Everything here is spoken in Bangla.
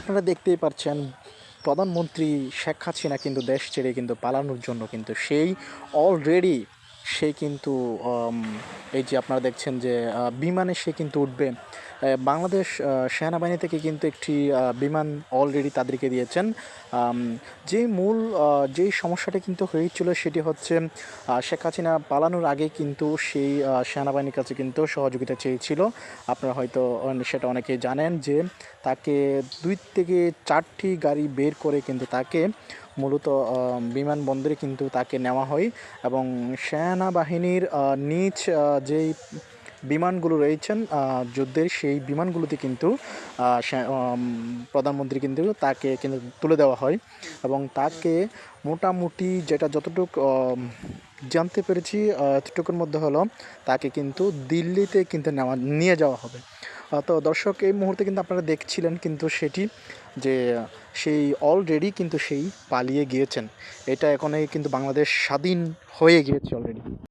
আপনারা দেখতেই পাচ্ছেন, প্রধানমন্ত্রী শেখ হাসিনা কিন্তু দেশ ছেড়ে কিন্তু পালানোর জন্য কিন্তু সেই অলরেডি সে কিন্তু এই যে আপনারা দেখছেন যে বিমানে সে কিন্তু উঠবে। বাংলাদেশ সেনাবাহিনী থেকে কিন্তু একটি বিমান অলরেডি তাদেরকে দিয়েছেন। যে মূল যেই সমস্যাটা কিন্তু হয়েছিল সেটি হচ্ছে শেখ হাসিনা পালানোর আগে কিন্তু সেই সেনাবাহিনীর কাছে কিন্তু সহযোগিতা চেয়েছিল। আপনারা হয়তো সেটা অনেকেই জানেন যে তাকে দুই থেকে চারটি গাড়ি বের করে কিন্তু তাকে মূলত বিমানবন্দরে কিন্তু তাকে নেওয়া হয় এবং সেনাবাহিনীর নিজ যেই বিমানগুলো রয়েছেন যুদ্ধের সেই বিমানগুলোতে কিন্তু প্রধানমন্ত্রী কিন্তু তাকে কিন্তু তুলে দেওয়া হয় এবং তাকে মোটামুটি যেটা যতটুকু জানতে পেরেছি এতটুকুর মধ্যে হলো তাকে কিন্তু দিল্লিতে কিন্তু নেওয়া, নিয়ে যাওয়া হবে। তো দর্শক, এই মুহূর্তে কিন্তু আপনারা দেখছিলেন কিন্তু সেটি যে সেই অলরেডি কিন্তু সেই পালিয়ে গিয়েছেন। এটা এখন কিন্তু বাংলাদেশ স্বাধীন হয়ে গিয়েছে অলরেডি